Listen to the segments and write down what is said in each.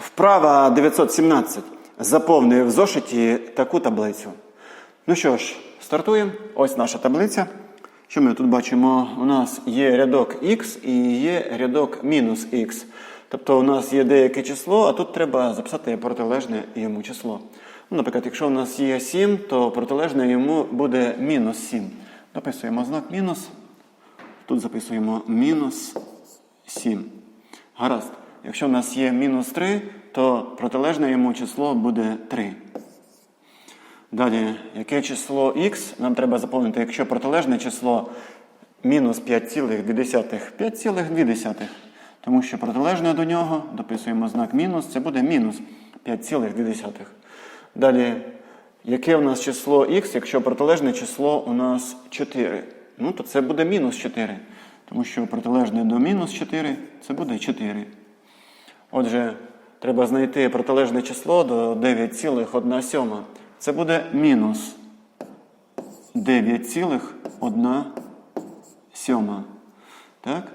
Вправа 917. Заповни в зошиті таку таблицю. Ну що ж, стартуємо. Ось наша таблиця. Що ми тут бачимо? У нас є рядок x і є рядок мінус x. Тобто у нас є деяке число, а тут треба записати протилежне йому число. Ну, наприклад, якщо у нас є 7, то протилежне йому буде мінус 7. Дописуємо знак мінус. Тут записуємо мінус 7. Гаразд. Якщо в нас є мінус 3, то протилежне йому число буде 3. Далі, яке число х нам треба заповнити, якщо протилежне число мінус 5,2. 5,2. Тому що протилежне до нього, дописуємо знак мінус, це буде мінус 5,2. Далі, яке у нас число х, якщо протилежне число у нас 4? Ну, то це буде мінус 4. Тому що протилежне до мінус 4 це буде 4. Отже, треба знайти протилежне число до 9,1. Це буде мінус 9,1. Так?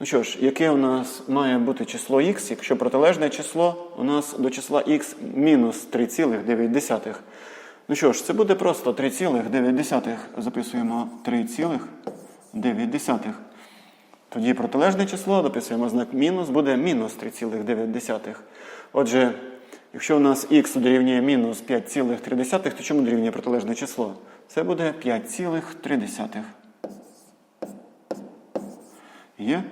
Ну що ж, яке у нас має бути число х, якщо протилежне число у нас до числа х мінус 3,9. Ну що ж, це буде просто 3,9. Записуємо 3,9. Тоді протилежне число, дописуємо знак мінус, буде мінус 3,9. Отже, якщо у нас х дорівнює мінус 5,3, то чому дорівнює протилежне число? Це буде 5,3. Є.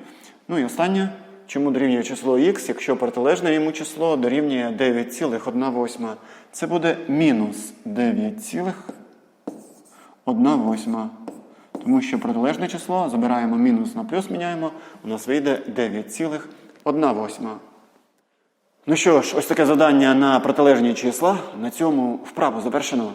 Ну і останнє. Чому дорівнює число х, якщо протилежне йому число дорівнює 9,1. Це буде мінус 9,1. Тому що протилежне число забираємо мінус на плюс, міняємо, у нас вийде 9,1. Ну що ж, ось таке завдання на протилежні числа. На цьому вправу завершено.